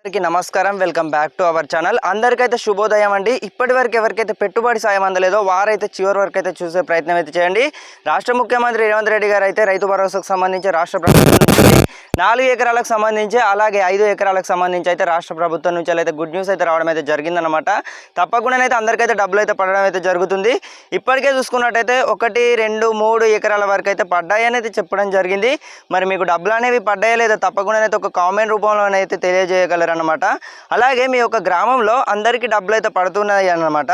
అందరికీ నమస్కారం. Welcome back to our channel. అందరికైతే శుభోదయం అండి. ఇప్పటి వరకు ఎవరికైతే పెట్టుబడి సాయం అందలేదో వారైతే చివరి వరకు అయితే చూసే ప్రయత్నం అయితే చేయండి. రాష్ట్ర ముఖ్యమంత్రి రేవంత్ రెడ్డి గారు అయితే రైతు భరోసాకు సంబంధించి రాష్ట్ర ప్రభుత్వం నాలుగు ఎకరాలకు సంబంధించి అలాగే ఐదు ఎకరాలకు సంబంధించి అయితే రాష్ట్ర ప్రభుత్వం నుంచి అయితే గుడ్ న్యూస్ అయితే రావడం అయితే జరిగిందనమాట తప్పకుండా అయితే అందరికైతే డబ్బులు అయితే పడడం అయితే జరుగుతుంది. ఇప్పటికే చూసుకున్నట్టయితే ఒకటి రెండు మూడు ఎకరాల వరకు అయితే పడ్డాయని అయితే చెప్పడం జరిగింది. మరి మీకు డబ్బులు అనేవి పడ్డాయా లేదా తప్పకుండా అయితే ఒక కామెంట్ రూపంలోనైతే తెలియజేయగలరనమాట అలాగే మీ యొక్క గ్రామంలో అందరికీ డబ్బులు అయితే పడుతున్నాయి అనమాట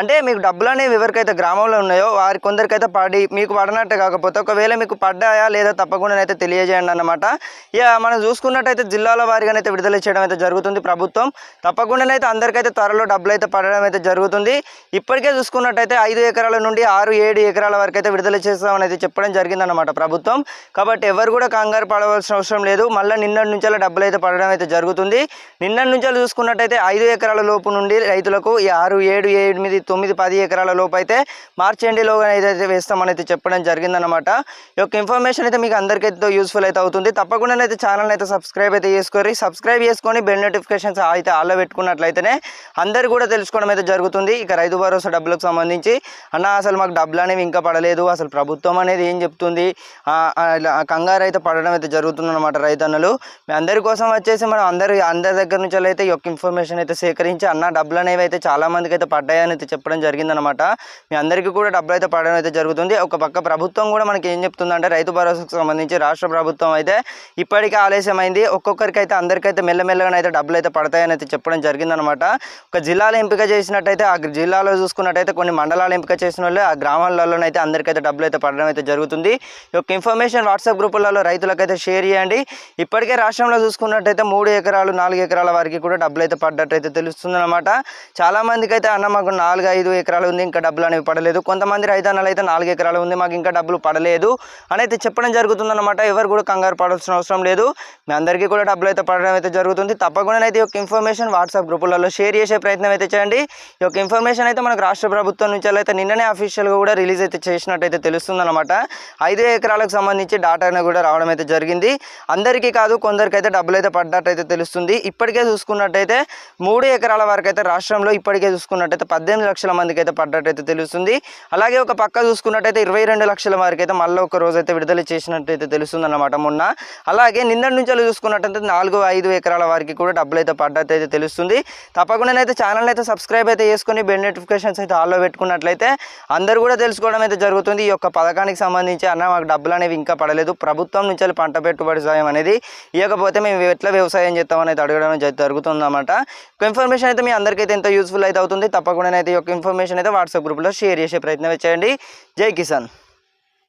అంటే మీకు డబ్బులు అనేవి ఎవరికైతే గ్రామంలో ఉన్నాయో వారి కొందరికైతే పడి మీకు పడినట్టు కాకపోతే ఒకవేళ మీకు పడ్డాయా లేదా తప్పకుండా అయితే తెలియజేయండి అనమాట ఇక మనం చూసుకున్నట్టయితే జిల్లాల వారిగానైతే విడుదల చేయడం అయితే జరుగుతుంది ప్రభుత్వం. తప్పకుండా అయితే అందరికైతే త్వరలో డబ్బులు అయితే పడడం అయితే జరుగుతుంది. ఇప్పటికే చూసుకున్నట్టయితే ఐదు ఎకరాల నుండి ఆరు ఏడు ఎకరాల వరకు అయితే విడుదల చేస్తామని అయితే చెప్పడం జరిగిందన్నమాట ప్రభుత్వం. కాబట్టి ఎవరు కూడా కంగారు పడవలసిన అవసరం లేదు. మళ్ళీ నిన్నటి నుంచి డబ్బులు అయితే పడడం అయితే జరుగుతుంది. నిన్నటి నుంచి చూసుకున్నట్టయితే ఐదు ఎకరాల లోపు నుండి రైతులకు ఈ ఆరు ఏడు ఎనిమిది తొమ్మిది పది ఎకరాల లోపు అయితే మార్చి ఎండిలో అయితే వేస్తామని అయితే చెప్పడం జరిగిందనమాట ఈ యొక్క ఇన్ఫర్మేషన్ అయితే మీకు అందరికైతే యూస్ఫుల్ అయితే అవుతుంది. తప్పకుండా అయితే ఛానల్ అయితే సబ్స్క్రైబ్ అయితే చేసుకోరి సబ్స్క్రైబ్ చేసుకొని బెల్ నోటిఫికేషన్స్ అయితే ఆల్లో పెట్టుకున్నట్లయితేనే అందరు కూడా తెలుసుకోవడం అయితే జరుగుతుంది. ఇక రైతు భరోసా డబ్బులకు సంబంధించి అన్న అసలు మాకు డబ్బులు అనేవి ఇంకా పడలేదు. అసలు ప్రభుత్వం అనేది ఏం చెప్తుంది? కంగారు అయితే పడడం అయితే జరుగుతుంది అనమాట రైతన్నలు. మీ అందరి కోసం వచ్చేసి మనం అందరు అందరి దగ్గర నుంచి అయితే ఈ యొక్క ఇన్ఫర్మేషన్ అయితే సేకరించి అన్న డబ్బులు అనేవి అయితే చాలా మందికి అయితే పడ్డాయని అయితే చెప్పడం జరిగిందనమాట మీ అందరికీ కూడా డబ్బులు అయితే పడడం అయితే జరుగుతుంది. ఒక పక్క ప్రభుత్వం కూడా మనకి ఏం చెప్తుందంటే రైతు భరోసాకు సంబంధించి రాష్ట్ర ప్రభుత్వం అయితే ఇప్పటికే ఆలస్యమైంది. ఒక్కొక్కరికి అయితే అందరికైతే మెల్లమెల్లగా అయితే డబ్బులు అయితే పడతాయని అయితే చెప్పడం జరిగిందనమాట. ఒక జిల్లాలో ఎంపిక చేసినట్టయితే ఆ జిల్లాలో చూసుకున్నట్టయితే కొన్ని మండలాలు ఎంపిక చేసిన వాళ్ళు ఆ గ్రామాలలోనైతే అందరికైతే డబ్బులు అయితే పడడం అయితే జరుగుతుంది. ఈ యొక్క ఇన్ఫర్మేషన్ వాట్సాప్ గ్రూపులలో రైతులకైతే షేర్ చేయండి. ఇప్పటికే రాష్ట్రంలో చూసుకున్నట్టయితే మూడు ఎకరాలు నాలుగు ఎకరాల వారికి కూడా డబ్బులు అయితే పడ్డట్టయితే తెలుస్తుంది అనమాట చాలా మందికి అయితే అన్న మాకు నాలుగు ఐదు ఎకరాలు ఉంది ఇంకా డబ్బులు అనేవి పడలేదు. కొంతమంది రైతన్నలు అయితే నాలుగు ఎకరాలు ఉంది మాకు ఇంకా డబ్బులు పడలేదు అని అయితే చెప్పడం జరుగుతుందన్నమాట ఎవరు కూడా కంగారు పడాల్సిన అవసరం లేదు. మీ అందరికీ కూడా డబ్బులు అయితే పడడం అయితే జరుగుతుంది. తప్పకుండా అయితే ఈ యొక్క ఇన్ఫర్మేషన్ వాట్సాప్ గ్రూపులలో షేర్ చేసే ప్రయత్నం అయితే చేయండి. ఈ యొక్క ఇన్ఫర్మేషన్ అయితే మనకు రాష్ట్ర ప్రభుత్వం నుంచి అయితే నిన్ననే అఫీషియల్గా కూడా రిలీజ్ అయితే చేసినట్టయితే తెలుస్తుందన్నమాట. ఐదు ఎకరాలకు సంబంధించి డాటాను కూడా రావడం అయితే జరిగింది. అందరికీ కాదు కొందరికైతే డబ్బులు అయితే పడ్డట్టయితే తెలుస్తుంది. ఇప్పటికే చూసుకున్నట్టయితే మూడు ఎకరాల వరకు అయితే రాష్ట్రంలో ఇప్పటికే చూసుకున్నట్టయితే పద్దెనిమిది లక్షల మందికి అయితే పడ్డట్టయితే తెలుస్తుంది. అలాగే ఒక పక్క చూసుకున్నట్టయితే ఇరవై రెండు లక్షల వరకు అయితే మళ్ళీ ఒక రోజు అయితే విడుదల చేసినట్టయితే తెలుస్తుంది అన్నమాట మొన్న. అలాగే నిన్నటి నుంచి చూసుకున్నట్టయితే నాలుగు ఐదు ఎకరాల వారికి కూడా డబ్బులు అయితే పడ్డట్టయితే తెలుస్తుంది. తప్పకుండా అయితే ఛానల్ అయితే సబ్స్క్రైబ్ అయితే చేసుకొని బెల్ నోటిఫికేషన్స్ అయితే ఆల్లో పెట్టుకున్నట్లయితే అందరూ కూడా తెలుసుకోవడం అయితే జరుగుతుంది. ఈ యొక్క పథకానికి సంబంధించి అన్న మాకు డబ్బులు అనేవి ఇంకా పడలేదు. ప్రభుత్వం నుంచి పంట పెట్టుబడి సాయం అనేది ఇవ్వకపోతే మేము ఎట్లా వ్యవసాయం చేస్తామని అయితే అడగడం అయితే జరుగుతుందన్నమాట. ఇన్ఫర్మేషన్ అయితే మీ అందరికైతే ఎంత యూస్ఫుల్ అయితే అవుతుంది తప్పకుండా అయితే ఈ యొక్క ఇన్ఫర్మేషన్ అయితే వాట్సాప్ గ్రూప్లో షేర్ చేసే ప్రయత్నం చేయండి. జై కిసాన్.